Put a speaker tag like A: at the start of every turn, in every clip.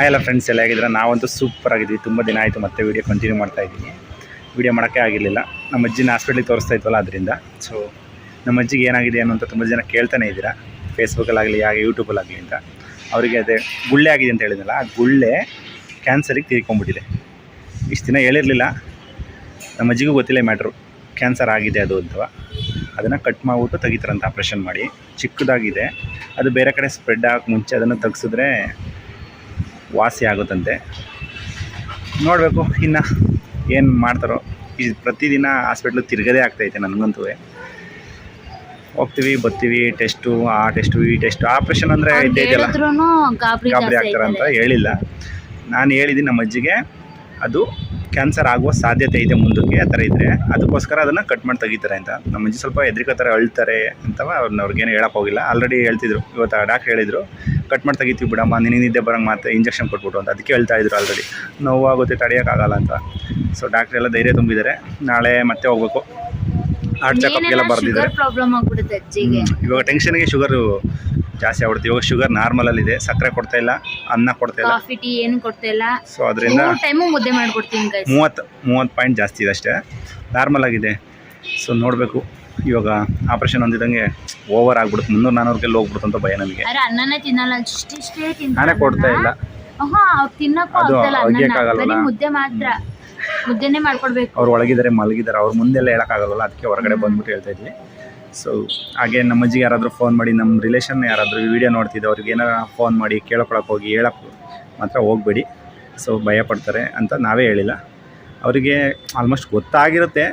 A: Hi ಎಲ್ಲ friends ಎಲ್ಲ ಹೇಗಿದ್ರೆ ನಾವಂತೂ ಸೂಪರ್ ಆಗಿದ್ವಿ ತುಂಬ ದಿನ ಆಯಿತು ಮತ್ತೆ ವೀಡಿಯೋ ಕಂಟಿನ್ಯೂ ಮಾಡ್ತಾ ಇದ್ದೀನಿ. ವೀಡಿಯೋ ಮಾಡೋಕ್ಕೆ ಆಗಿರಲಿಲ್ಲ. ನಮ್ಮ ಅಜ್ಜಿನ ಹಾಸ್ಪಿಟ್ಲಿಗೆ ತೋರಿಸ್ತಾ ಇದ್ವಲ್ಲ ಅದರಿಂದ. ಸೊ ನಮ್ಮ ಅಜ್ಜಿಗೆ ಏನಾಗಿದೆ ಅನ್ನೋ ಅಂತ ತುಂಬ ಜನ ಕೇಳ್ತಾನೆ ಇದ್ದೀರಾ? ಫೇಸ್ಬುಕ್ಕಲ್ಲಾಗಲಿ ಹಾಗೆ ಯೂಟ್ಯೂಬಲ್ಲಾಗಲಿ ಅಂತ. ಅವರಿಗೆ ಅದೇ ಗುಳ್ಳೆ ಆಗಿದೆ ಅಂತ ಹೇಳಿದ್ನಲ್ಲ, ಆ ಗುಳ್ಳೆ ಕ್ಯಾನ್ಸರಿಗೆ ತೀರ್ಕೊಂಡ್ಬಿಟ್ಟಿದೆ. ಇಷ್ಟು ದಿನ ಹೇಳಿರಲಿಲ್ಲ. ನಮ್ಮ ಅಜ್ಜಿಗೂ ಗೊತ್ತಿಲ್ಲ ಮ್ಯಾಟ್ರು ಕ್ಯಾನ್ಸರ್ ಆಗಿದೆ ಅದು ಅಂತವ ಅದನ್ನು ಕಟ್ ಮಾಡಿಬಿಟ್ಟು ತೆಗಿತಾರಂತ ಆಪ್ರೇಷನ್ ಮಾಡಿ. ಚಿಕ್ಕದಾಗಿದೆ. ಅದು ಬೇರೆ ಕಡೆ ಸ್ಪ್ರೆಡ್ ಆಗಕ್ಕೆ ಮುಂಚೆ ಅದನ್ನು ತೆಗ್ಸಿದ್ರೆ ವಾಸಿ ಆಗುತ್ತಂತೆ. ನೋಡಬೇಕು ಇನ್ನು ಏನು ಮಾಡ್ತಾರೋ. ಈ ಪ್ರತಿದಿನ ಹಾಸ್ಪಿಟ್ಲಿಗೆ ತಿರುಗದೇ ಆಗ್ತೈತೆ ನನಗಂತೂ. ಹೋಗ್ತೀವಿ ಬರ್ತೀವಿ ಟೆಸ್ಟು ಆ ಟೆಸ್ಟು ಈ ಟೆಸ್ಟು ಆಪ್ರೇಷನ್ ಅಂದರೆ ಇದ್ದೇ ಇದೆಯಲ್ಲ?
B: ಗಾಬರಿ
A: ಆಗ್ತಾರೆ ಅಂತ ಹೇಳಿಲ್ಲ. ನಾನು ಹೇಳಿದ್ದೀನಿ ನಮ್ಮ ಅಜ್ಜಿಗೆ ಅದು ಕ್ಯಾನ್ಸರ್ ಆಗುವ ಸಾಧ್ಯತೆ ಇದೆ ಮುಂದಕ್ಕೆ ಆ ಥರ ಇದ್ದರೆ ಅದಕ್ಕೋಸ್ಕರ ಅದನ್ನು ಕಟ್ ಮಾಡಿ ತೆಗಿತಾರೆ ಅಂತ. ನಮ್ಮ ಅಜ್ಜಿ ಸ್ವಲ್ಪ ಹೆದ್ರಿಕೋತಾರೆ ಅಳ್ತಾರೆ ಅಂತವ ಅವ್ರನ್ನ ಅವ್ರಿಗೇನು ಹೇಳೋಕ್ಕೋಗಿಲ್ಲ ಹೋಗಿಲ್ಲ. ಆಲ್ರೆಡಿ ಹೇಳ್ತಿದ್ರು. ಇವತ್ತು ಡಾಕ್ಟ್ರ್ ಹೇಳಿದರು. ಕಟ್ ಮಾಡಿ ತೆಗಿತೀವಿ ಬಿಡಮ್ಮ ನಿನಗೆ ನಿದ್ದೆ ಬರೋಂಗೆ ಮಾತ್ರ ಇಂಜೆಕ್ಷನ್ ಕೊಟ್ಬಿಟ್ಟು ಅಂತ. ಅದಕ್ಕೆ ಹೇಳ್ತಾ ಇದ್ರು ಆಲ್ರೆಡಿ ನೋವಾಗುತ್ತೆ ತಡೆಯೋಕ್ಕಾಗಲ್ಲ ಅಂತ. ಸೊ ಡಾಕ್ಟ್ರ್ ಎಲ್ಲ ಧೈರ್ಯ ತುಂಬಿದ್ದಾರೆ. ನಾಳೆ ಮತ್ತೆ ಹೋಗ್ಬೇಕು. ಹಾರ್ಟ್ ಚೆಕಪ್ಗೆಲ್ಲ ಬರ್ದಿದ್ದಾರೆ. ಇವಾಗ ಟೆನ್ಷನ್ಗೆ ಶುಗರು ಜಾಸ್ತಿ ಆಗ್ಬಿಡುತ್ತೆ. ಇವಾಗ ಶುಗರ್ ನಾರ್ಮಲಲ್ಲಿದೆ ಸಕ್ಕರೆ ಕೊಡ್ತಾ ಇಲ್ಲ ಅನ್ನ ಕೊಡ್ತಾ ಇಲ್ಲ.
B: ಕಾಫಿ ಟೀ ಏನು ಕೊಡ್ತಾ ಇಲ್ಲ?
A: ಸೊ ಅದರಿಂದ
B: ಮೂರ್ ಟೈಮು ಮುದ್ದೆ ಮಾಡ್ಕೊಡ್ತೀನಿ ಗೈಸ್
A: ಮೂವತ್ತು ಮೂವತ್ತು ಪಾಯಿಂಟ್ ಜಾಸ್ತಿ ಇದೆ ಅಷ್ಟೇ. ನಾರ್ಮಲ್ ಆಗಿದೆ. ಸೊ ನೋಡಬೇಕು. ಇವಾಗ ಆಪರೇಷನ್ ಹೊಂದಿದಂಗೆ ಓವರ್ ಆಗ್ಬಿಡುತ್ತೆ. ಮುನ್ನೂರು ನಾನ್ನೂರು ಹೋಗ್ಬಿಡುತ್ತೆ ಅಂತ ಭಯ ನನಗೆ
B: ಆದ್ರೆ ಅನ್ನನೇ ತಿನ್ನಲ್ಲ ಇಷ್ಟಿಷ್ಟೇ ತಿಂತಾರೆ
A: ನಾನೇ ಕೊಡ್ತಾ ಇಲ್ಲ.
B: ಹಾ ಅವ್ರು ತಿನ್ನಕ್ಕೂ
A: ಅದು
B: ಆಗ್ತಲ್ಲ ಅನ್ನನ ಬರೀ ಮುದ್ದೆ ಮಾತ್ರ. ಮುದ್ದೆನೆ ಮಾಡ್ಕೊಡ್ಬೇಕು.
A: ಅವ್ರು ಒಳಗಿದ್ದಾರೆ ಮಲಗಿದ್ದಾರೆ. ಅವ್ರ ಮುಂದೆಲ್ಲ ಹೇಳೋಕ್ಕಾಗಲ್ಲ ಅದಕ್ಕೆ ಹೊರಗಡೆ ಬಂದ್ಬಿಟ್ಟು ಹೇಳ್ತಾ ಇದ್ವಿ. ಸೊ ಹಾಗೆ ನಮ್ಮ ಅಜ್ಜಿಗೆ ಯಾರಾದರೂ ಫೋನ್ ಮಾಡಿ ನಮ್ಮ ರಿಲೇಷನ್ ಯಾರಾದರೂ ವಿಡಿಯೋ ನೋಡ್ತಿದ್ದೆ ಅವ್ರಿಗೆ ಏನಾರ ಫೋನ್ ಮಾಡಿ ಕೇಳ್ಕೊಳಕ್ಕೆ ಹೋಗಿ ಹೇಳಕ್ಕೆ ಮಾತ್ರ ಹೋಗಬೇಡಿ. ಸೊ ಭಯ ಪಡ್ತಾರೆ ಅಂತ ನಾವೇ ಹೇಳಿಲ್ಲ. ಅವರಿಗೆ ಆಲ್ಮೋಸ್ಟ್ ಗೊತ್ತಾಗಿರುತ್ತೆ.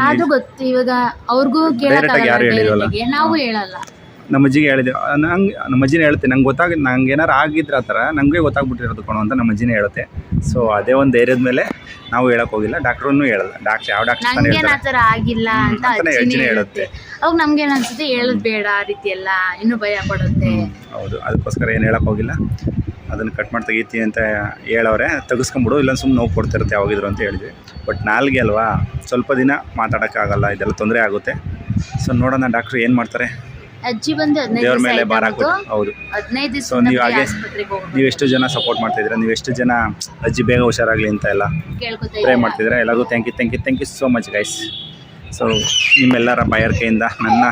B: ಅದು ಗೊತ್ತು. ಇವಾಗ ಅವ್ರಿಗೂ
A: ಯಾರು ಹೇಳಿಲ್ವಲ್ಲ?
B: ನಾವು ಹೇಳಲ್ಲ.
A: ನಮ್ಮ ಅಜ್ಜಿಗೆ ಹೇಳಿದೆ ನಂಗೆ ನಮ್ಮ ಅಜ್ಜಿನೇ ಹೇಳುತ್ತೆ ನಂಗೆ ಗೊತ್ತಾಗ ನಂಗೆ ಏನಾರು ಆಗಿದ್ರೆ ಆ ಥರ ನನಗೆ ಗೊತ್ತಾಗ್ಬಿಟ್ಟಿರೋದು ಕಣೋ ಅಂತ ನಮ್ಮ ಅಜ್ಜಿನೇ ಹೇಳುತ್ತೆ ಸೊ ಅದೇ ಒಂದು ಧೈರ್ಯದ ಮೇಲೆ ನಾವು ಹೇಳಕ್ ಹೋಗಿಲ್ಲ. ಡಾಕ್ಟ್ರೂ ಹೇಳಲ್ಲ. ಡಾಕ್ಟ್ರ್ ಯಾವ ಡಾಕ್ಟರ್ ತಾನೇ
B: ನಂಗೇನ್
A: ಹೇಳ್ತಾರೆ?
B: ಆತರ ಆಗಿಲ್ಲ ಅಂತ
A: ಅಂತಾನೆ
B: ಅಜ್ಜಿನೇ
A: ಅಜ್ಜಿನೇ
B: ಹೇಳುತ್ತೆ. ಅವಾಗ ನಮ್ಗೇನ್ ಅನ್ಸುತ್ತೆ ಹೇಳೋದು ಬೇಡ ಆ ರೀತಿ ಎಲ್ಲ. ಇನ್ನು ಭಯ ಪಡುತ್ತೆ.
A: ಹೌದು. ಅದಕ್ಕೋಸ್ಕರ ಏನು ಹೇಳಕ್ ಹೋಗಿಲ್ಲ. ಅದನ್ನು ಕಟ್ ಮಾಡಿ ತೆಗಿತೀನಿ ಅಂತ ಹೇಳವ್ರೆ ತೆಗಿಸ್ಕೊಂಬಿಡು ಇಲ್ಲ ಸುಮ್ಮನೆ ನೋವು ಕೊಡ್ತಿರುತ್ತೆ ಯಾವಾಗಿದ್ರು ಅಂತ ಹೇಳಿದ್ವಿ. ಬಟ್ ನಾಲ್ಗೆ ಅಲ್ವಾ ಸ್ವಲ್ಪ ದಿನ ಮಾತಾಡೋಕ್ಕಾಗಲ್ಲ ಇದೆಲ್ಲ ತೊಂದರೆ ಆಗುತ್ತೆ. ಸೊ ನೋಡೋಣ ಡಾಕ್ಟ್ರು ಏನು ಮಾಡ್ತಾರೆ?
B: ಅಜ್ಜಿ ಬಂದು
A: ದೇವ್ರ ಮೇಲೆ ಹಾಕ್ಬಿಟ್ಟು ಹೌದು.
B: ಹದಿನೈದು
A: ಸೊ ನೀವು ಹಾಗೆ ನೀವು ಎಷ್ಟು ಜನ ಸಪೋರ್ಟ್ ಮಾಡ್ತಿದ್ದೀರಾ ನೀವು ಎಷ್ಟು ಜನ ಅಜ್ಜಿ ಬೇಗ ಹುಷಾರಾಗಲಿ ಅಂತ ಎಲ್ಲ
B: ಪ್ರೇ?
A: ಮಾಡ್ತಿದ್ದೀರಾ? ಎಲ್ಲರಿಗೂ thank you thank you thank you so much guys so ನಿಮ್ಮೆಲ್ಲರ ಬಾಯಾರಿಕೆಯಿಂದ ನನ್ನ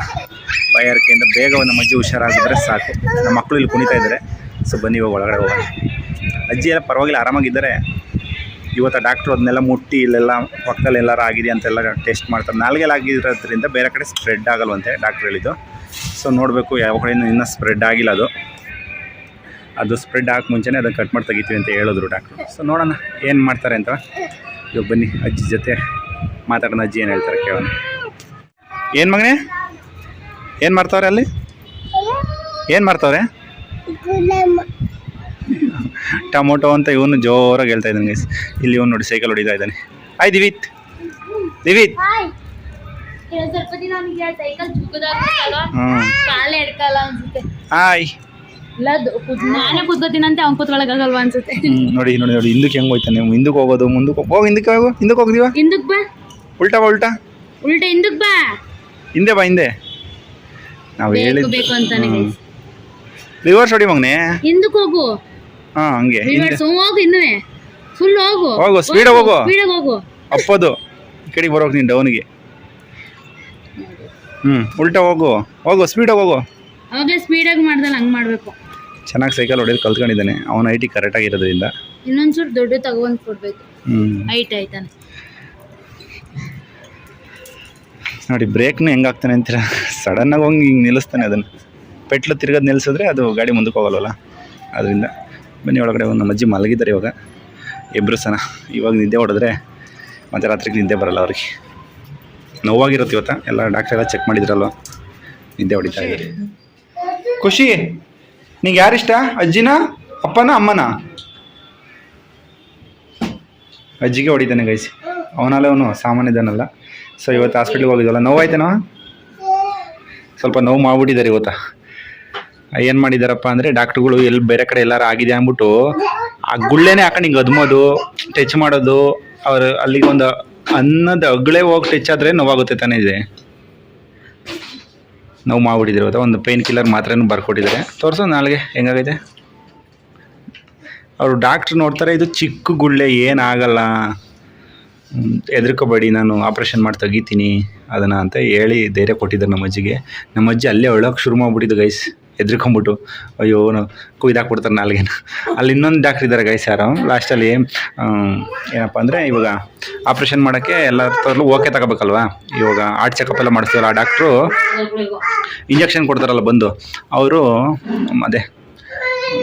A: ಬಾಯಾರಿಕೆಯಿಂದ ಬೇಗ ನಮ್ಮ ಅಜ್ಜಿ ಹುಷಾರಾಗಿದ್ರೆ ಸಾಕು. ನಮ್ಮ ಮಕ್ಕಳು ಇಲ್ಲಿ ಕುಣಿತಾ ಇದ್ದಾರೆ. ಸೊ ಬನ್ನಿ, ಇವಾಗ ಒಳಗಡೆ ಹೋಗೋಣ. ಅಜ್ಜಿ ಎಲ್ಲ ಪರವಾಗಿಲ್ಲ, ಆರಾಮಾಗಿದ್ದಾರೆ. ಇವತ್ತು ಡಾಕ್ಟ್ರು ಅದನ್ನೆಲ್ಲ ಮುಟ್ಟಿ ಇಲ್ಲೆಲ್ಲ ಪಕ್ಕದಲ್ಲಿ ಎಲ್ಲರೂ ಆಗಿದೆ ಅಂತೆಲ್ಲ ಟೆಸ್ಟ್ ಮಾಡ್ತಾರೆ. ನಾಲ್ಗೆಲ್ಲ ಆಗಿರೋದ್ರಿಂದ ಬೇರೆ ಕಡೆ ಸ್ಪ್ರೆಡ್ ಆಗಲ್ವಂತೆ ಡಾಕ್ಟ್ರ್ ಹೇಳಿದ್ದು. ಸೊ ನೋಡಬೇಕು, ಯಾವ ಕಡೆಯಿಂದ ಇನ್ನೂ ಸ್ಪ್ರೆಡ್ ಆಗಿಲ್ಲ ಅದು. ಅದು ಸ್ಪ್ರೆಡ್ ಆಗಕ್ಕೆ ಮುಂಚೆನೇ ಅದನ್ನು ಕಟ್ ಮಾಡಿ ತೆಗಿತೀವಿ ಅಂತ ಹೇಳಿದ್ರು ಡಾಕ್ಟ್ರು ಸೊ ನೋಡೋಣ, ಏನು ಮಾಡ್ತಾರೆ ಅಂತ. ಇವಾಗ ಬನ್ನಿ, ಅಜ್ಜಿ ಜೊತೆ ಮಾತಾಡೋಣ, ಅಜ್ಜಿ ಏನು ಹೇಳ್ತಾರೆ ಕೇಳೋಣ. ಏನು ಮಗನೇ? ಏನು ಮಾಡ್ತಾವ್ರೆ ಅಲ್ಲಿ? ಏನು ಮಾಡ್ತಾವ್ರೆ? ಟೊಮೊಟೊ ಅಂತ ಇವನು ಜೋರಾಗಿ ಹೇಳ್ತಾ ಇದ್ದಾನೆ ಗೈಸ್ ಇಲ್ಲಿ ಇವನು ನೋಡಿ ಸೈಕಲ್ ಹೊಡಿತಾ ಇದ್ದಾನೆ. ಆಯ್ ದಿವಿತ್. ದಿವಿತ್.
B: ಕುದ್- ನಾನೇ ಕುದ್ಕೋತೀನಂತೆ ಅವ್ನು ಕುತ್ಕೊಳಕ್ಕಾಗಲ್ವಾ ಅನ್ಸುತ್ತೆ.
A: ನೋಡಿ ನೋಡಿ ನೋಡಿ ಹಿಂದಕ್ಕೆ ಹೆಂಗೆ ಹೋಯ್ತಾನೆ ಹಿಂದಕ್ಕೆ ಹೋಗೋದು ಮುಂದಕ್ಕೆ ಹೋಗಿ ಹಿಂದಕ್ಕೆ ಹೋಗು ಹಿಂದಕ್ಕೆ ಹೋಗ್ದೀವ?
B: ಹಿಂದಕ್ಕೆ ಬಾ.
A: ಉಲ್ಟಾ ಬಾ ಉಲ್ಟಾ.
B: ಉಲ್ಟಾ ಹಿಂದಕ್ಕೆ ಬಾ.
A: ಹಿಂದೆ ಬಾ ಹಿಂದೆ. ನಾವು
B: ಹೇಳಿದ್ವಿ
A: ಹೇಳಿದ್ದು
B: ಬೇಕು ಅಂತಾನೆ.
A: ರಿವರ್ಸ್ ಹೊಡಿ ಮಗನೇ.
B: ಹಿಂದಕ್ಕೆ ಹೋಗು.
A: ಹಾ ಹಂಗೆ.
B: ರಿವರ್ಸ್ ಹೋಗು ಇನ್ನುವೆ. ಫುಲ್ ಹೋಗು.
A: ಹೋಗು, ಸ್ಪೀಡ್ ಹೋಗು.
B: ಸ್ಪೀಡ್ ಹೋಗು.
A: ಅಪ್ಪದು. ಈ ಕಡೆಗೆ ಬರೋಕೆ ನೀನು ಡೌನ್ಗೆ ಹ್ಞೂ ಉಲ್ಟಾ ಹೋಗು. ಹೋಗು ಸ್ಪೀಡಾಗಿ ಹೋಗು.
B: ಅವಾಗ ಆಗಿ ಮಾಡ್ದಲ್ಲ ಹಂಗ್ ಮಾಡ್ಬೇಕು.
A: ಚೆನ್ನಾಗಿ ಸೈಕಲ್ ಹೊಡೆದು ಕಲ್ತ್ಕೊಂಡಿದ್ದಾನೆ. ಅವನ ಐಟಿ ಕರೆಕ್ಟಾಗಿರೋದ್ರಿಂದ
B: ಇನ್ನೊಂಚೂರು ದೊಡ್ಡ ತಗೊಂಡ್ ಕೊಡ್ಬೇಕು. ಹೈಟ್ ಆಯ್ತಾನೆ.
A: ನೋಡಿ ಬ್ರೇಕ್ನು ಹೆಂಗಾಗ್ತಾನೆ ಅಂತೀರ? ಸಡನ್ನಾಗಿ ಹೋಗಿ ಹಿಂಗೆ ನಿಲ್ಲಿಸ್ತಾನೆ ಅದನ್ನು. ಪೆಟ್ಲು ತಿರ್ಗೋದು ನಿಲ್ಲಿಸಿದ್ರೆ ಅದು ಗಾಡಿ ಮುಂದಕ್ಕೆ ಹೋಗಲ್ವಲ್ಲ? ಅದರಿಂದ ಬನ್ನಿ ಒಳಗಡೆ ಒಂದು ನಮ್ಮ ಅಜ್ಜಿ ಮಲಗಿದ್ದಾರೆ ಇವಾಗ. ಇಬ್ಬರು ಸನ. ಇವಾಗ ನಿದ್ದೆ ಹೊಡೆದ್ರೆ ಮತ್ತೆ ರಾತ್ರಿಗೆ ನಿದ್ದೆ ಬರಲ್ಲ ಅವ್ರಿಗೆ. ನೋವಾಗಿರುತ್ತೆ ಇವತ್ತ. ಎಲ್ಲ ಡಾಕ್ಟ್ರ್ ಎಲ್ಲ ಚೆಕ್ ಮಾಡಿದ್ರಲ್ವ? ನಿದ್ದೆ ಹೊಡಿತಾ ಇದ್ದಾರೆ. ಖುಷಿ. ನಿಂಗೆ ಯಾರಿಷ್ಟ? ಅಜ್ಜಿನ? ಅಪ್ಪನ? ಅಮ್ಮನ? ಅಜ್ಜಿಗೆ ಹೊಡಿತಾನೆ ಗೈಸಿ ಅವನಲ್ಲೇ ಅವನು ಸಾಮಾನ್ಯದನಲ್ಲ. ಸೊ ಇವತ್ತು ಹಾಸ್ಪಿಟ್ಲಿಗೆ ಹೋಗಿದ್ವಲ್ಲ. ನೋವಾಯ್ತೇನೋ? ಸ್ವಲ್ಪ ನೋವು ಮಾಡಿಬಿಟ್ಟಿದ್ದಾರೆ ಇವತ್ತು. ಏನು ಮಾಡಿದಾರಪ್ಪ ಅಂದರೆ ಡಾಕ್ಟ್ರುಗಳು ಎಲ್ಲಿ ಬೇರೆ ಕಡೆ ಎಲ್ಲಾರು ಆಗಿದೆ ಅಂದ್ಬಿಟ್ಟು ಆ ಗುಳ್ಳೆನೇ ಹಾಕೊಂಡು ಹಿಂಗೆ ಅದ್ಮೋದು, ಟಚ್ ಮಾಡೋದು, ಅವ್ರ ಅಲ್ಲಿಗೆ ಒಂದು ಅನ್ನದ ಅಗ್ಳೆ ಹೋಗಿ ಟಚ್ ಆದರೆ ನೋವಾಗುತ್ತೆ ತಾನೇ ಇದೆ. ನೋವು ಮಾಡ್ಬಿಟ್ಟಿದ್ರು ಅಥವಾ ಒಂದು ಪೇನ್ ಕಿಲ್ಲರ್ ಮಾತ್ರೆನೂ ಬರ್ಕೊಟ್ಟಿದ್ದಾರೆ. ತೋರಿಸು ನಾಳೆಗೆ ಹೆಂಗಾಗೈತೆ? ಅವರು ಡಾಕ್ಟ್ರ್ ನೋಡ್ತಾರೆ, ಇದು ಚಿಕ್ಕ ಗುಳ್ಳೆ, ಏನಾಗಲ್ಲ. ಹೆದರ್ಕೋಬೇಡಿ, ನಾನು ಆಪ್ರೇಷನ್ ಮಾಡಿ ತೆಗಿತೀನಿ, ಅದನ್ನು ಅಂತ ಹೇಳಿ ಧೈರ್ಯ ಕೊಟ್ಟಿದ್ದಾರೆ ನಮ್ಮ ಅಜ್ಜಿಗೆ ನಮ್ಮ ಅಜ್ಜಿ ಅಲ್ಲೇ ಅಳೋಕೆ ಶುರು ಮಾಡಿಬಿಟ್ಟಿದ್ದು ಗೈಸ್ ಹೆದ್ರಿಕೊಂಬಿಟ್ಟು ಅಯ್ಯೋ ಕುಯ್ದಾಕ್ಬಿಡ್ತಾರೆ ನಾಲ್ಗೆನ. ಅಲ್ಲಿ ಇನ್ನೊಂದು ಡಾಕ್ಟ್ರ್ ಇದ್ದಾರೆ ಗೈಸ್ ಯಾರು? ಲಾಸ್ಟಲ್ಲಿ ಏನಪ್ಪ ಅಂದರೆ ಇವಾಗ ಆಪ್ರೇಷನ್ ಮಾಡೋಕ್ಕೆ ಎಲ್ಲ ಥರಲ್ಲೂ ಓಕೆ ತಗೋಬೇಕಲ್ವಾ? ಇವಾಗ ಆರ್ಟ್ ಚೆಕಪ್ ಎಲ್ಲ ಮಾಡಿಸ್ತೀವಲ್ಲ ಆ ಡಾಕ್ಟ್ರು ಇಂಜೆಕ್ಷನ್ ಕೊಡ್ತಾರಲ್ಲ ಬಂದು. ಅವರು ಅದೇ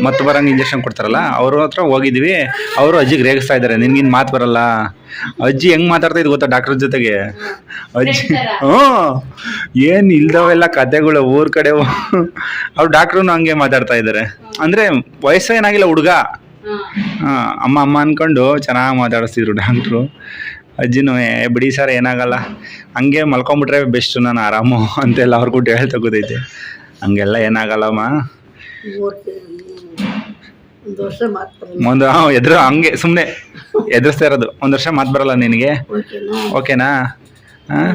A: ಮತ್ತೆ ಬರಂಗೆ ಇಂಜೆಕ್ಷನ್ ಕೊಡ್ತಾರಲ್ಲ, ಅವ್ರ ಹತ್ರ ಹೋಗಿದ್ವಿ. ಅವರು ಅಜ್ಜಿಗೆ ರೇಗಿಸ್ತಾ ಇದ್ದಾರೆ ನಿನ್ಗಿನ್ ಮಾತು ಬರಲ್ಲ. ಅಜ್ಜಿ ಹೆಂಗ್ ಮಾತಾಡ್ತಾ ಇದ್ ಗೊತ್ತಾ ಡಾಕ್ಟರ್ ಜೊತೆಗೆ? ಅಜ್ಜಿ, ಹ್ಞೂ. ಏನು ಇಲ್ದವೆಲ್ಲ ಕತೆಗಳು ಊರ್ ಕಡೆ ಅವ್ರು ಡಾಕ್ಟ್ರು ಹಂಗೆ ಮಾತಾಡ್ತಾ ಇದ್ದಾರೆ ಅಂದ್ರೆ ವಯಸ್ಸೇ ಏನಾಗಿಲ್ಲ ಹುಡುಗ. ಅಮ್ಮ ಅಮ್ಮ ಅನ್ಕೊಂಡು ಚೆನ್ನಾಗಿ ಮಾತಾಡಿಸ್ತಿದ್ರು ಡಾಕ್ಟ್ರು ಅಜ್ಜಿನೂ, ಏ, ಬಿಡಿ ಸರ್, ಏನಾಗಲ್ಲ. ಹಂಗೆ ಮಲ್ಕೊಂಬಿಟ್ರೆ ಬೆಸ್ಟು ನಾನು ಆರಾಮು ಅಂತೆಲ್ಲ ಅವ್ರಿಗೂ ಹೇಳ್ತಾ ಹಂಗೆಲ್ಲ ಏನಾಗಲ್ಲಮ್ಮ.
C: ಒಂದು ವರ್ಷ ಮಾತ್ರ
A: ಒಂದು ಎದುರು ಹಂಗೆ ಸುಮ್ಮನೆ ಎದುರಿಸ್ತಾ ಇರೋದು. ಒಂದು ವರ್ಷ ಮಾತು ಬರಲ್ಲ ನಿನಗೆ?
C: ಓಕೆನಾ?
A: ಓಕೆನಾ? ಹಾಂ?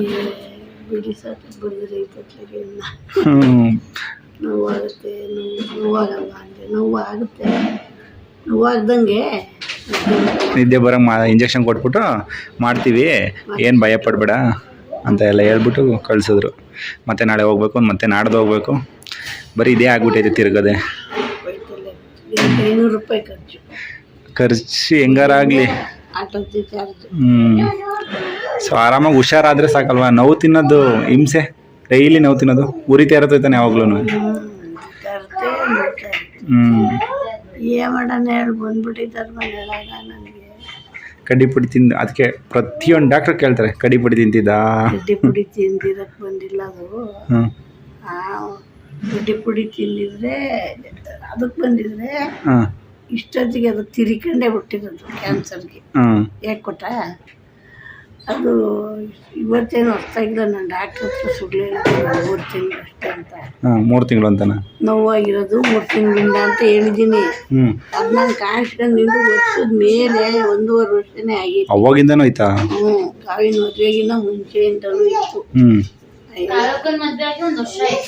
C: ಬಿಡಿ ಸರ್ ಬಂದರೆ ಇಪ್ಪತ್ತಿಗೆ ಇಲ್ಲ
A: ಹ್ಞೂ
C: ನೋವಾಗುತ್ತೆ ನೋವು ನೋವಾಗಲ್ಲ ಅಂದರೆ ನೋವು ನೋವಾಗ್ದಂಗೆ
A: ನಿದ್ದೆ ಬರೋಂಗೆ ಮಾ ಇಂಜೆಕ್ಷನ್ ಕೊಟ್ಬಿಟ್ಟು ಮಾಡ್ತೀವಿ. ಏನು ಭಯ ಪಡಬೇಡ ಅಂತ ಎಲ್ಲ ಹೇಳ್ಬಿಟ್ಟು ಕಳಿಸಿದ್ರು. ಮತ್ತೆ ನಾಳೆ ಹೋಗ್ಬೇಕು ಮತ್ತೆ ನಾಡ್ದು ಹೋಗ್ಬೇಕು. ಬರೀ ಇದೇ ಆಗ್ಬಿಟ್ಟೈತೆ ತಿರ್ಗದೆ.
C: ಐನೂರು ರೂಪಾಯಿ ಖರ್ಚು.
A: ಖರ್ಚು ಹೆಂಗಾರಾಗಲಿ
C: ಆಟೋದ ಚಾರ್ಜ್.
A: ಹ್ಞೂ ಸೊ ಆರಾಮಾಗಿ ಹುಷಾರಾದರೆ ಸಾಕಲ್ವಾ? ನೋವು ತಿನ್ನೋದು ಹಿಂಸೆ. ಡೈಲಿ ನೋವು ತಿನ್ನೋದು. ಉರಿತಾ ಇರತ್ತೈತಾನೆ ಯಾವಾಗ್ಲೂ
C: ಹ್ಮ್ ನೋಡ್ತಾ
A: ಹ್ಞೂ
C: ಏನು ಮಾಡೋಣ ಹೇಳಿ ಬಂದ್ಬಿಟ್ಟಿದ್ದಾರೆ ಮನೆಯೊಳಗ ನನಗೆ.
A: ಕಡ್ಡಿ ಪುಡಿ ತಿಂದು ಅದಕ್ಕೆ ಪ್ರತಿಯೊಂದು ಡಾಕ್ಟ್ರ್ ಕೇಳ್ತಾರೆ ಕಡ್ಡಿ ಪುಡಿ ತಿಂತಿದ್ದಾ?
C: ಗಡ್ಡೆ ಪುಡಿ ತಿಂದಿರಕ್ಕೆ ಬಂದಿಲ್ಲ ಅದು.
A: ಹ್ಞೂ
C: ಆ ಪುಡಿ ತಿಂದಿದ್ರೆ ಅದಕ್ಕೆ ಬಂದಿದ್ರೆ
A: ಹಾಂ.
C: ಇಷ್ಟೊತ್ತಿಗೆ ಅದು ತಿರಿಕೊಂಡೆ ಬಿಟ್ಟಿರೋದು ಕ್ಯಾನ್ಸರ್ಗೆ. ಯಾಕೆ ಕೊಟ್ಟ ಅದು ಇವತ್ತೇನು ಇಲ್ಲ ನಾನು ಡಾಕ್ಟ್ರ್ ಹತ್ರ ಸುಡ್ಲಿಲ್ಲ ಮೂರು ತಿಂಗಳು ಅಷ್ಟೇ ಅಂತ.
A: ಹಾಂ ಮೂರು ತಿಂಗಳು ಅಂತನಾ?
C: ನೋವಾಗಿರೋದು ಮೂರು ತಿಂಗಳಿಂದ ಅಂತ ಹೇಳಿದ್ದೀನಿ
A: ಹ್ಞೂ ಅದು
C: ನಾನು ಕಾಣಿಸ್ಕೊಂಡು ನಿಂದು ವರ್ಷದ ಮೇಲೆ ಒಂದೂವರೆ ವರ್ಷನೇ ಆಗಿತ್ತು.
A: ಅವಾಗಿಂದನೂ ಆಯ್ತಾ?
C: ಹ್ಞೂ ಕಾವಿನ ಮದುವೆಗಿನ್ನ ಮುಂಚೆಯಿಂದಲೂ ಇತ್ತು.
A: ಹ್ಞೂ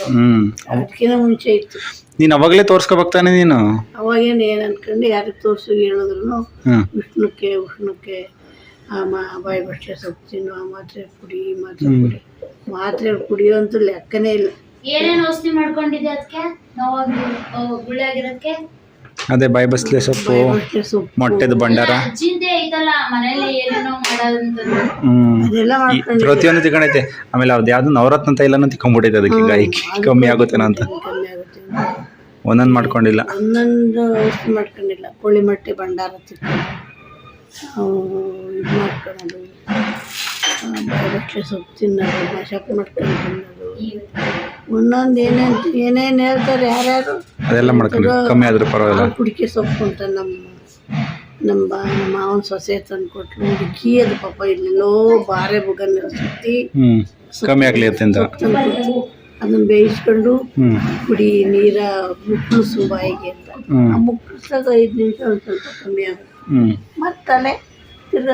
A: ಹ್ಞೂ
C: ಅದಕ್ಕಿಂತ ಮುಂಚೆ ಇತ್ತು.
A: ನೀನು ಅವಾಗಲೇ ತೋರ್ಸ್ಕೋಬೇಕಾನೆ ನೀನು?
C: ಅವಾಗೇನು ಏನು ಅನ್ಕೊಂಡು ಯಾರಿಗೆ ತೋರಿಸು ಹೇಳಿದ್ರು
A: ಹ್ಞೂ
C: ಉಷ್ಣಕ್ಕೆ ಉಷ್ಣಕ್ಕೆ ಆ ಮಾ ಬಾಯಿ ಬಟ್ಟೆ ಸೊಪ್ಪು ತಿನ್ನು ಆ ಮಾತ್ರೆ ಕುಡಿ ಈ ಮಾತ್ರೆ ಕುಡಿ. ಮಾತ್ರೆ ಕುಡಿಯೋಂತೂ ಲೆಕ್ಕನೇ ಇಲ್ಲ.
B: ಏನೇನ್ ಔಷಧಿ ಮಾಡ್ಕೊಂಡಿದ್ದೆ ಅದಕ್ಕೆ ನೋವಾಗಿ ಗುಳಿ ಆಗಿರೋದಕ್ಕೆ
A: ಅದೇ ಬಾಯಿ ಬಸ್ಲೆ ಸೊಪ್ಪು. ಮೊಟ್ಟೆದ ಭಂಡಾರ.
C: ಮಾಡ್ಕೊಂಡು
A: ಪ್ರತಿಯೊಂದು ತಿಕೊಂಡೈತೆ ಆಮೇಲೆ ಅದು ಯಾವ್ದು ನವರತ್ನ ತೈಲ ತಿಕೊಂಡ್ಬಿಟ್ಟೈತೆ ಅದಕ್ಕೆ ಗಾಯಕಿ ಕಮ್ಮಿ ಆಗುತ್ತೇನೋ ಅಂತ.
C: ಆಗುತ್ತೆ. ಅಂತ.
A: ಒಂದೊಂದು ಮಾಡ್ಕೊಂಡಿಲ್ಲ.
C: ಒಂದೊಂದು ಮಾಡ್ಕೊಂಡಿಲ್ಲ. ಕೋಳಿ ಮೊಟ್ಟೆ ಭಂಡಾರ ತಿಕ್ಕೊಂಡು ಮಾಡ್ಕೊಳ್ಳೋದು. ಆ, ಬಾಯಿ ಬಟ್ಟೆ ಸೊಪ್ಪು ತಿನ್ನೋದು ಮಶಕ್ ಮಾಡ್ಕೊಂಡು ತಿನ್ನೋದು ಒಂದೊಂದು ಏನೇನು ಏನೇನು ಹೇಳ್ತಾರೆ ಯಾರ್ಯಾರು
A: ಅದೆಲ್ಲ ಮಾಡ್ಕೊಂಡು ಕಮ್ಮಿ ಆದ್ರೂ ಪರವಾಗಿಲ್ಲ.
C: ಕುಡಿಕೆ ಸೊಪ್ಪು ಅಂತ ನಮ್ಮ ನಮ್ಮ ನಮ್ಮ ಮಾವನ ಸೊಸೆ ತಂದು ಕೊಟ್ಟರು ಹುಡುಕಿ ಅದು ಪಾಪ ಇಲ್ಲೆಲ್ಲೋ ಬಾರೆ ಬುಗನ್ನ ಸುತ್ತಿ
A: ಕಮ್ಮಿ ಆಗಲಿ ಅಂತ
C: ಅದನ್ನು ಬೇಯಿಸ್ಕೊಂಡು ಕುಡಿ ನೀರ ಮುಕ್ಕಳಿಸು ಬಾಯಿಗೆ ಅಂತ. ಮುಕ್ಕಳಿಸಾಗ ಐದು ನಿಮಿಷ ಒಂದು ಸ್ವಲ್ಪ ಕಮ್ಮಿ ಆಗುತ್ತೆ.
A: ಮತ್ತೆ
C: ಮತ್ತಲೆ ತಿರ್ಗ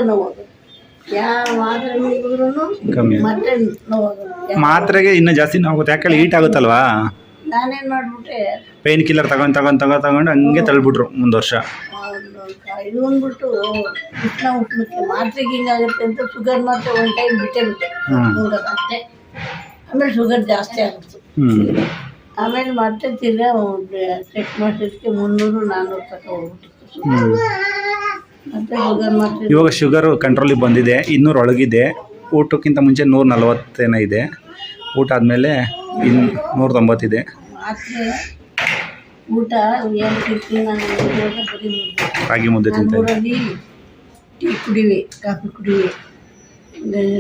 A: ಕಮ್ಮಿ. ಮಾತ್ರೆಗೆ ಇನ್ನೂ ಜಾಸ್ತಿ ನೋವಾಗುತ್ತೆ ಯಾಕಂದ್ರೆ ಹೀಟ್ ಆಗುತ್ತಲ್ವಾ?
C: ನಾನೇನು ಮಾಡಿಬಿಟ್ಟೆ
A: ಪೇನ್ ಕಿಲ್ಲರ್ ತಗೊಂಡು ತಗೊಂಡು ತಗೊಂಡು ತಗೊಂಡು ಹಂಗೆ ತಳ್ಬಿಟ್ರು ಒಂದು ವರ್ಷ.
C: ಇದು ಅಂದ್ಬಿಟ್ಟು ಉಷ್ಣ ಉಷ್ಣಕ್ಕೆ ಮಾತ್ರೆಗೆ ಹಿಂಗಾಗುತ್ತೆ ಅಂತ ಶುಗರ್ ಮಾತ್ರ ಒಂದು ಟೈಮ್ ಬಿಟ್ಟೇ ಬಿಟ್ಟೆ. ಅಷ್ಟೇ. ಆಮೇಲೆ ಶುಗರ್ ಜಾಸ್ತಿ ಆಗುತ್ತೆ. ಆಮೇಲೆ ಮತ್ತೆ ತಿರ್ಗಾ ಚೆಕ್ ಮಾಡಿಸೋದಕ್ಕೆ ಮುನ್ನೂರು ನಾನ್ನೂರು ತಕ ಹೋಗ್ಬಿಟ್ಟಿತ್ತು.
A: ಇವಾಗ ಶುಗರು ಕಂಟ್ರೋಲಿಗೆ ಬಂದಿದೆ ಇನ್ನೂರು ಒಳಗಿದೆ ಊಟಕ್ಕಿಂತ ಮುಂಚೆ ನೂರ ನಲ್ವತ್ತೇನೋ ಇದೆ. ಊಟ ಆದಮೇಲೆ ಇನ್ನು ನೂರ ತೊಂಬತ್ತಿದೆ
C: ಊಟ.
A: ರಾಗಿ ಮುದ್ದೆ
C: ತಿಂತೀವಿ ಟೀ ಕುಡಿವೆ ಕಾಫಿ ಕುಡಿವೆ.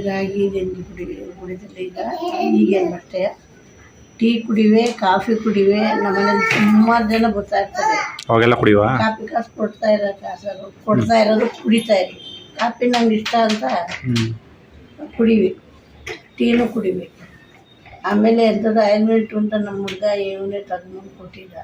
C: ರಾಗಿ ಕುಡಿವೆ ಈಗ ಈಗೇನು ಟೀ ಕುಡಿವೆ ಕಾಫಿ ಕುಡಿವೆ ನಮ್ಮನೇಲಿ ಸುಮಾರು ಜನ ಬರ್ತಾ ಇರ್ತಾರೆ.
A: ಅವಾಗೆಲ್ಲ ಕುಡಿಯುವ?
C: ಕಾಫಿ ಕಾಸು ಕೊಡ್ತಾ ಇರೋ ಕಾಸರು ಕೊಡ್ತಾ ಇರೋದು ಕುಡಿತಾ ಇರಿ. ಕಾಫಿ ನಂಗೆ ಇಷ್ಟ ಅಂತ ಕುಡಿವಿ. ಟೀನು ಕುಡಿವಿ. ಆಮೇಲೆ ಎಂಥದ್ದು ಆಯಿಂಟ್ಮೆಂಟ್ ಅಂತ ನಮ್ಮ ಹುಡುಗ ಇವನೇ ತಂದು ಕೊಟ್ಟಿದ್ದ.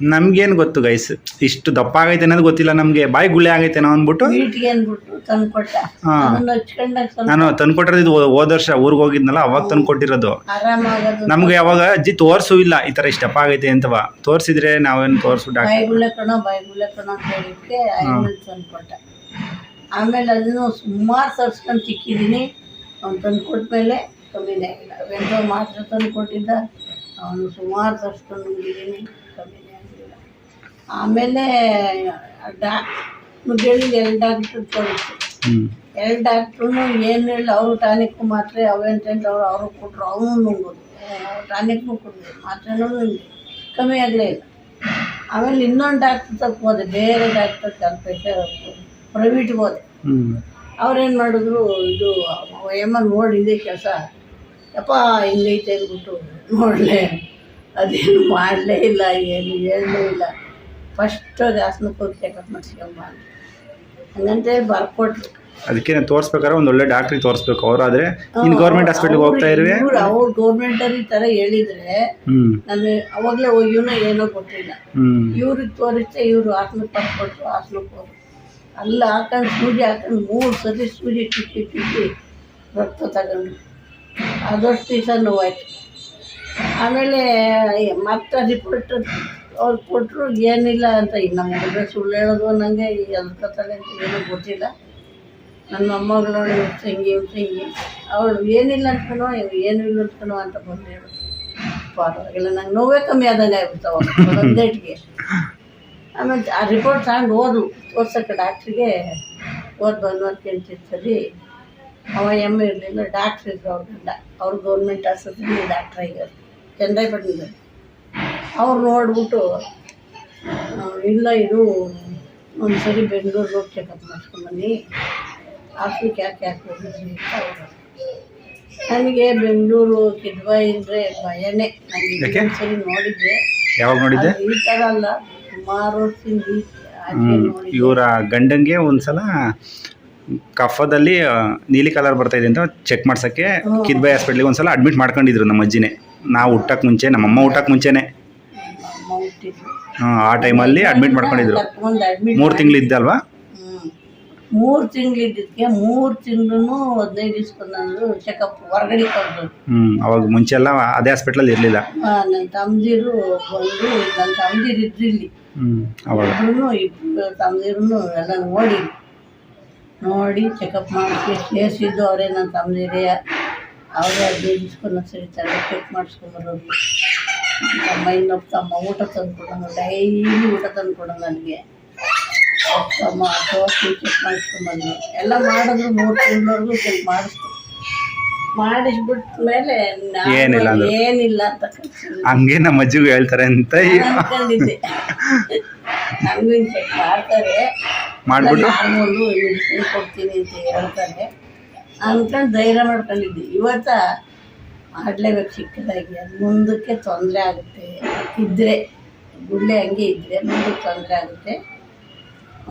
A: ನಮ್ಗೇನು ಗೊತ್ತು ಗೈಸ್ ಇಷ್ಟು ದಪ್ಪ ಆಗೈತೆ ಅನ್ನೋದು ಗೊತ್ತಿಲ್ಲ ನಮಗೆ. ಬಾಯಿ ಗುಳ್ಳೆ ಆಗೈತೆ ನಾವು ಅಂದ್ಬಿಟ್ಟು.
C: ವೀಟಿಗೆ ಅಂದ್ಬಿಟ್ಟು ತಂದು ಕೊಟ್ಟ
A: ಹಾ.
C: ಅದನ್ನ ಹಚ್ಕೊಂಡಾಗ ಸ್ವಲ್ಪ
A: ನಾನು ತಂದ್ಕೊಟ್ಟಿರೋದು ಇದು ಹೋದ ವರ್ಷ ಊರಿಗೆ ಹೋಗಿದ್ನಲ್ಲ ಅವಾಗ ತಂದ್ಕೊಟ್ಟಿರೋದು.
C: ಆರಾಮಾಗೋದು.
A: ನಮ್ಗೆ ಯಾವಾಗ ಅಜ್ಜಿ ತೋರಿಸು ಇಲ್ಲ ಈ ಥರ ಇಷ್ಟಪ್ಪ ಆಗೈತೆ ಅಂತವ ತೋರಿಸಿದ್ರೆ ನಾವೇನು ತೋರಿಸು ಡಾಕ್ಟರ್
C: ಬಾಯಿಗುಳ್ಳೆ ಕಣ ಬಾಯಿಗುಳ್ಳೆ ಕಣ ಅಂತ ಹೇಳಿದ್ಕೆ ಆಮೇಲೆ ತಂದು ಕೊಟ್ಟ ಆಮೇಲೆ ಅದನ್ನು ಸುಮಾರು ತರ್ಸ್ಕೊಂಡು ತಿಕ್ಕಿದ್ದೀನಿ. ಅವ್ನು ತಂದು ಕೊಟ್ಮೇಲೆ ಕಮ್ಮಿನೇ ಆಗಿಲ್ಲ. ವೆಂಟೋ ಮಾತ್ರ ತಂದು ಕೊಟ್ಟಿದ್ದ ಅವನು ಸುಮಾರು ತರ್ಸ್ಕೊಂಡು ನುಂಗಿದ್ದೀನಿ ಕಮ್ಮಿನೇ. ಆಮೇಲೆ ಡಾ ಎರಡು ಡಾಕ್ಟ್ರು ತೋರಿಸ್ತು ಎರಡು ಡಾಕ್ಟ್ರು ಏನು ಹೇಳಿ ಅವರು ಟಾನಿಕ್ ಮಾತ್ರೆ ಅವೆಂಟೆಂಟ್ ಅವ್ರು ಅವರು ಕೊಟ್ಟರು ಅವನು ನುಂಗೋದು. ಟಾನಿಕ್ನು ಕೊಡೋದು ಮಾತ್ರೆನೂ ಕಮ್ಮಿ ಆಗಲೇ ಇಲ್ಲ. ಆಮೇಲೆ ಇನ್ನೊಂದು ಡಾಕ್ಟ್ರ್ ಹೋದೆ ಬೇರೆ ಡಾಕ್ಟರ್ ಕಲ್ಪೈತೆ ಪ್ರೈವೇಟ್ಗೆ ಹೋದೆ. ಅವ್ರೇನು ಮಾಡಿದ್ರು ಇದು ಏಮ ನೋಡಿ ಇದೇ ಕೆಲಸ. ಯಪ್ಪ ಹಿಂಗೈತೆ ಅಂದ್ಬಿಟ್ಟು ನೋಡಲೇ ಅದೇನು ಮಾಡಲೇ ಇಲ್ಲ ಏನು ಹೇಳಲೇ ಇಲ್ಲ. ಫಸ್ಟಾಗಿ ಹಾಸನಕ್ಕೆ ಹೋಗಿ ಚೆಕಪ್ ಮಾಡಿಸ್ಕೊಂಬ ಹಂಗಂತೇಳಿ ಬರ್ಕೊಟ್ರು
A: ಅದಕ್ಕೆ ನಾನು ತೋರಿಸ್ಬೇಕಾದ್ರೆ ಒಂದು ಒಳ್ಳೆ ಡಾಕ್ಟ್ರಿಗೆ ತೋರಿಸ್ಬೇಕು ಅವರಾದ್ರೆ ಇನ್ನು ಗೌರ್ಮೆಂಟ್ ಹಾಸ್ಪಿಟ್ಲಿಗೆ ಹೋಗ್ತಾ ಇರುವೆ.
C: ಇವ್ರು ಅವ್ರು ಗೌರ್ಮೆಂಟಲ್ಲಿ ಈ ಥರ ಹೇಳಿದ್ರೆ ನಾನು ಅವಾಗಲೇ ಹೋಗಿವನ ಏನೋ ಗೊತ್ತಿಲ್ಲ.
A: ಹ್ಞೂ
C: ಇವ್ರಿಗೆ ಇವ್ರು ಇವರು ಹಾಸನಕ್ಕೆ ಬರ್ಕೊಟ್ರು ಹಾಸನಕ್ಕೆ ಹೋದ್ರು. ಅಲ್ಲ ಹಾಕೊಂಡು ಸೂಜಿ ಹಾಕೊಂಡು ಮೂರು ಸತಿ ಸೂಜಿ ಟಿಕ್ಕಿ ಟಿಕ್ಕಿ ರಕ್ತ ತಗೊಂಡು ಅದಷ್ಟು ದಿವಸ ನೋವಾಯ್ತು. ಆಮೇಲೆ ಮತ್ತೆ ರಿಪೋರ್ಟ್ ಅವ್ರು ಕೊಟ್ಟರು ಏನಿಲ್ಲ ಅಂತ ಈಗ ನಮ್ಮ ಮದುವೆ ಸುಳ್ಳು ಹೇಳೋದು ನನಗೆ ಎಲ್ಕತ್ತಾಳೆ ಅಂತ ಏನೂ ಗೊತ್ತಿಲ್ಲ. ನನ್ನ ಮೊಮ್ಮಗಳು ಇವತ್ತು ತಂಗಿ ಇವತ್ತು ಹಿಂಗೆ ಅವಳು ಏನಿಲ್ಲ ಅಂತನೋ ಏನು ಇಲ್ಲ ಅಂತನೋ ಅಂತ ಬಂದು ಹೇಳು. ಪರವಾಗಿಲ್ಲ, ನಂಗೆ ನೋವೇ ಕಮ್ಮಿ ಆದಂಗೆ ಆಗ್ಬಿಡ್ತಾವ ಒಂದೇಟ್ಗೆ ಆಮೇಲೆ ಆ ರಿಪೋರ್ಟ್ ತಗೊಂಡು ಓದು ತೋರ್ಸಕ್ಕೆ ಡಾಕ್ಟ್ರಿಗೆ, ಓದ್ ಬಂದು ಸರಿ. ಅವ ಎಮ್ಮೆ ಇರಲಿಲ್ಲ, ಡಾಕ್ಟ್ರ್ ಇದ್ರು ಅವ್ರ ಗಂಡ. ಅವ್ರು ಗೌರ್ಮೆಂಟ್ ಆಸ್ಪತ್ರೆಯಲ್ಲಿ ಡಾಕ್ಟ್ರ್ ಆಗ್ಯಾರ ಚಂದ್ರಾಯಪಟ್ಟಣದಲ್ಲಿ ಅವ್ರು ನೋಡ್ಬಿಟ್ಟು ಇಲ್ಲ ಇದು ಒಂದು ಸರಿ ಬೆಂಗಳೂರಿಗೆ ಹೋಗಿ ಚೆಕಪ್ ಮಾಡಿಸ್ಕೊಂಬನ್ನಿ ಆಫ್ರಿಕ್ ಯಾಕೆ ಯಾಕೆ ಹೋಗಿದ್ರಿ ಅಂತ ಅವ್ರು. ನನಗೆ ಬೆಂಗಳೂರು ಕಿದ್ವಾಯಿ ಅಂದರೆ ಭಯನೇ. ನನಗೆ? ಸರಿ ನೋಡಿದ್ದೆ.
A: ಯಾವಾಗ ನೋಡಿದ್ದೆ?
C: ಈ ಥರ ಅಲ್ಲ ಸುಮಾರು ವರ್ಷದಿಂದ
A: ಇವರ ಗಂಡಂಗೆ ಒಂದ್ಸಲ ಕಫದಲ್ಲಿ ನೀಲಿ ಕಲರ್ ಬರ್ತಾ ಇದೆ ಅಂತ ಚೆಕ್ ಮಾಡ್ಸೋಕ್ಕೆ ಕಿದ್ಬಾಯಿ ಹಾಸ್ಪಿಟ್ಲಿಗೆ ಒಂದ್ಸಲ ಅಡ್ಮಿಟ್ ಮಾಡ್ಕೊಂಡಿದ್ರು ನಮ್ಮ ಅಜ್ಜಿನೇ. ನಾವು ಹುಟ್ಟಕ್ಕೆ ಮುಂಚೆ ನಮ್ಮಮ್ಮ ಹುಟ್ಟಕ್ಕೆ ಮುಂಚೆನೆ.
C: ಹುಟ್ಟಿದ್ರು
A: ಆ, ಆ ಟೈಮಲ್ಲಿ ಅಡ್ಮಿಟ್ ಮಾಡ್ಕೊಂಡಿದ್ರು.
C: ಕರ್ಕೊಂಡು ಅಡ್ಮಿಟ್
A: ಮೂರು ತಿಂಗಳು ಇದ್ದಲ್ವಾ
C: ಮೂರು ತಿಂಗಳಿದ್ದಕ್ಕೆ ಮೂರು ತಿಂಗಳು ಹದಿನೈದು ದಿವ್ಸಕ್ಕೆ ಚೆಕಪ್ ಹೊರಗಡೆ ಕೊಟ್ಟರು
A: ಹ್ಞೂ ಅವಾಗ ಮುಂಚೆಲ್ಲ ಅದೇ ಹಾಸ್ಪಿಟ್ಲಲ್ಲಿ ಇರಲಿಲ್ಲ.
C: ನನ್ನ ತಮ್ಮದಿರು ಬಂದು ನನ್ನ ತಮ್ಮದಿರು ಇದ್ರು ಇಲ್ಲಿ
A: ಹ್ಞೂ ಅವಾಗ
C: ಇಬ್ರು ಇಬ್ಬರು ತಮ್ಮದಿರು ಎಲ್ಲ ನೋಡಿ ನೋಡಿ ಚೆಕಪ್ ಮಾಡಿಸಿ ಸೇರಿಸಿದ್ದು ಅವರೇ ನನ್ನ ತಮ್ಮದಿರೇ ಅವರೇ ಹದಿನೈದು ದಿವ್ಸಕ್ಕೊಂದು ಸರಿ ಚೆಕ್ ಮಾಡಿಸ್ಕೊಂಬರೋದು ತಮ್ಮ ಇನ್ನೊಬ್ಬ ತಮ್ಮ ಊಟ ತಂದು ಕೊಡೋಣ ಡೈಲಿ ಊಟ ತಂದು ಕೊಡೋಣ ನನಗೆ ತಮ್ಮ ತೋರಿಸಿ ಚೆಕ್ ಮಾಡಿಸ್ಕೊಂಬಂದು ಎಲ್ಲ ಮಾಡಿದ್ರು ಮೂರು ತಿಂಗಳವರೆಗೂ ಚೆಕ್ ಮಾಡಿಸ್ತು. ಮಾಡಿಸ್ಬಿಟ್ಟ ಮೇಲೆ
A: ಏನಿಲ್ಲ
C: ಅಂತ.
A: ಹಂಗೆ ನಮ್ಮ ಅಜ್ಜಿಗೂ ಹೇಳ್ತಾರೆ ಅಂತ
C: ನಾನು ಅನ್ಕೊಂಡಿದ್ದೆ. ನನಗೂ ಚೆಕ್ ಮಾಡ್ತಾರೆ.
A: ಮಾಡ್ಬಿಟ್ಟು?
C: ಹಾರ್ಮೋನು ಮೆಡಿಸಿನ್ ಕೊಡ್ತೀನಿ ಅಂತ ಹೇಳ್ತಾರೆ. ಅನ್ಕೊಂಡು ಧೈರ್ಯ ಮಾಡ್ಕೊಂಡಿದ್ದೆ. ಇವತ್ತ ಮಾಡಲೇಬೇಕು ಚಿಕ್ಕದಾಗಿ ಅದು ಮುಂದಕ್ಕೆ ತೊಂದರೆ ಆಗುತ್ತೆ. ಇದ್ದರೆ ಗುಳ್ಳೆ ಹಂಗೆ ಇದ್ದರೆ ಮುಂದಕ್ಕೆ ತೊಂದರೆ ಆಗುತ್ತೆ.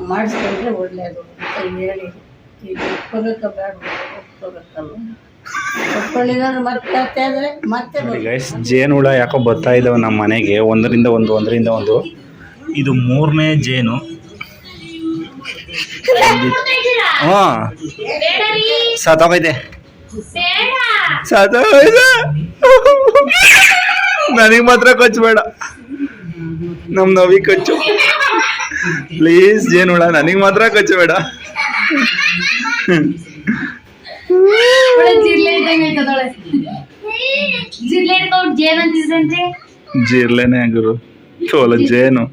C: ಮಾಡಿಸ್ಕೊಂಡ್ರೆ ಒಳ್ಳೆಯದು ಅಂತ ಹೇಳಿ. ಈಗ ಒಪ್ಕೋಬೇಕಾ ಬೇಡ ಒಪ್ಕೋಬೇಕಲ್ವ ಒಪ್ಕೊಳ್ಳಿಲ್ಲ ಮತ್ತೆ ಮತ್ತೆ ಆದರೆ ಮತ್ತೆ
A: ಗೈಸ್ ಜೇನುಹುಳ ಯಾಕೋ ಬರ್ತಾ ಇದ್ದಾವೆ ನಮ್ಮ ಮನೆಗೆ. ಒಂದರಿಂದ ಒಂದು ಒಂದರಿಂದ ಒಂದು. ಇದು ಮೂರನೇ ಜೇನು. ಹಾಂ. ಸತ್ತೋಗೈತೆ ನನಗೆ ಮಾತ್ರ ಕಚ್ಚಬೇಡ ನಮ್ಮ ನವಿ ಕಚ್ಚು ಪ್ಲೀಸ್ ಜೇನುಹುಳ ನನಗೆ ಮಾತ್ರ ಕಚ್ಚಬೇಡ
B: ಬೇಡ.
A: ಜಿರ್ಲೆನೆ ಗುರು. ಚೋಲ ಜೇನು.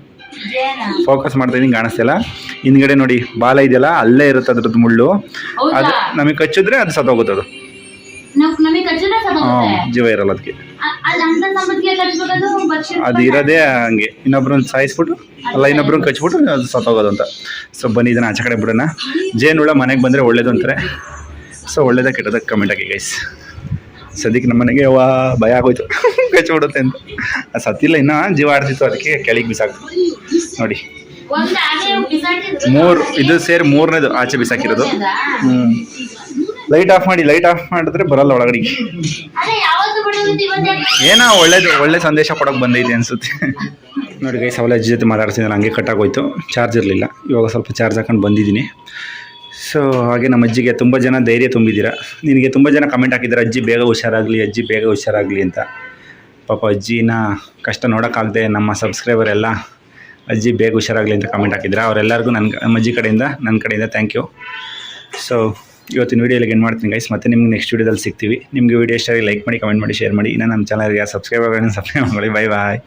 A: ಫೋಕಸ್ ಮಾಡ್ತಾ ಇದ್ದೀನಿ ಕಾಣಿಸ್ತಿಲ್ಲ ಹಿಂದ್ಗಡೆ ನೋಡಿ ಬಾಲ ಇದೆಯಲ್ಲ ಅಲ್ಲೇ ಇರುತ್ತೆ ಅದ್ರದ್ದು ಮುಳ್ಳು. ಅದು ನಮಗೆ ಕಚ್ಚಿದ್ರೆ ಅದು ಸತ್ತೋಗುತ್ತೆ ಅದು. ಜೀವ ಇರಲ್ಲ ಅದಕ್ಕೆ ಅದು ಇರೋದೇ ಹಂಗೆ. ಇನ್ನೊಬ್ರನ್ನ ಸಾಯಿಸ್ಬಿಟ್ಟು ಅಲ್ಲ ಇನ್ನೊಬ್ರನ್ನ ಕಚ್ಬಿಟ್ಟು ಅದು ಸತ್ತೋಗೋದು ಅಂತ. ಸೊ ಬನ್ನಿ ಇದನ್ನ ಆಚೆ ಕಡೆ ಬಿಡೋಣ. ಜೇನುಹುಳ ಮನೆಗೆ ಬಂದರೆ ಒಳ್ಳೇದು ಅಂತಾರೆ. ಸೊ ಒಳ್ಳೇದ ಕೆಟ್ಟದ ಕಮೆಂಟ್ ಹಾಕಿ ಗೈಸ್ ಸದ್ಯಕ್ಕೆ ನಮ್ಮ ಮನೆಗೆ ವಾ ಭಯ ಆಗೋಯ್ತು. ಕಚ್ಬಿಡುತ್ತೆ ಅಂತ. ಸತ್ತಿಲ್ಲ ಇನ್ನೂ ಜೀವ ಆಡ್ತಿತ್ತು ಅದಕ್ಕೆ ಕೆಳಗೆ ಬಿಸಾಕ್ತು. ನೋಡಿ. ಮೂರು ಇದು ಸೇರಿ ಮೂರನೇದು ಆಚೆ ಬಿಸಾಕಿರೋದು. ಹ್ಞೂ ಲೈಟ್ ಆಫ್ ಮಾಡಿ ಲೈಟ್ ಆಫ್ ಮಾಡಿದ್ರೆ ಬರಲ್ಲ ಒಳಗಡೆ. ಏನೋ ಒಳ್ಳೇದು ಒಳ್ಳೆ ಸಂದೇಶ ಕೊಡೋಕೆ ಬಂದೈತೆ ಅನ್ಸುತ್ತೆ. ನೋಡಿ ಗೈಸ್ ಅವಳ ಅಜ್ಜಿ ಜೊತೆ ಮಾತಾಡ್ತಿದ್ದಾನೆ ಹಂಗೆ ಕಟ್ಟಾಗೋಯ್ತು ಚಾರ್ಜ್ ಇರಲಿಲ್ಲ. ಇವಾಗ ಸ್ವಲ್ಪ ಚಾರ್ಜ್ ಹಾಕೊಂಡು ಬಂದಿದ್ದೀನಿ. ಸೊ ಹಾಗೆ ನಮ್ಮ ಅಜ್ಜಿಗೆ ತುಂಬ ಜನ ಧೈರ್ಯ ತುಂಬಿದ್ದೀರಾ? ನಿನಗೆ ತುಂಬ ಜನ ಕಮೆಂಟ್ ಹಾಕಿದ್ದಾರೆ ಅಜ್ಜಿ ಬೇಗ ಹುಷಾರಾಗಲಿ ಅಜ್ಜಿ ಬೇಗ ಹುಷಾರಾಗಲಿ ಅಂತ. ಪಾಪ ಅಜ್ಜಿನ ಕಷ್ಟ ನೋಡೋಕ್ಕಾಗದೆ ನಮ್ಮ ಸಬ್ಸ್ಕ್ರೈಬರ್ ಎಲ್ಲ ಅಜ್ಜಿ ಬೇಗ ಹುಷಾರಾಗಲಿ ಅಂತ ಕಮೆಂಟ್ ಹಾಕಿದ್ದಾರೆ? ಅವರೆಲ್ಲರಿಗೂ ನನ್ನ ನಮ್ಮ ಅಜ್ಜಿ ಕಡೆಯಿಂದ ನನ್ನ ಕಡೆಯಿಂದ ಥ್ಯಾಂಕ್ ಯು ಸೊ ಇವತ್ತಿನ ವೀಡಿಯೋ ಏನು ಮಾಡ್ತೀನಿ ಗೈಸ್ ಮತ್ತೆ ನಿಮ್ಗೆ ನೆಕ್ಸ್ಟ್ ವೀಡಿಯೋದಲ್ಲಿ ಸಿಗ್ತೀವಿ. ನಿಮಗೆ ವೀಡಿಯೋ ಇಷ್ಟ ಲೈಕ್ ಮಾಡಿ ಕಮೆಂಟ್ ಮಾಡಿ ಶೇರ್ ಮಾಡಿ. ಇನ್ನು ನಮ್ಮ ಚಾನಲ್ಗೆ ಸಬ್ಸ್ಕ್ರೈಬ್ ಆಗೋಣ ಸಬ್ಸ್ಕ್ರೈಬ್ ಮಾಡಿ ಬಾಯ್ ಬಾಯ್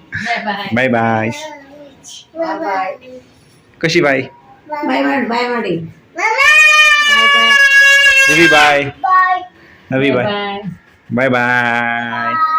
A: ಬಾಯ್ ಬಾಯ್
C: ಬಾಯ್
A: ಖುಷಿ ಬಾಯ್
C: ಬಾಯ್ ಮಾಡಿ
A: ಬಾಯ್ ನವಿ ಬಾಯ್ ಬಾಯ್ ಬಾಯ್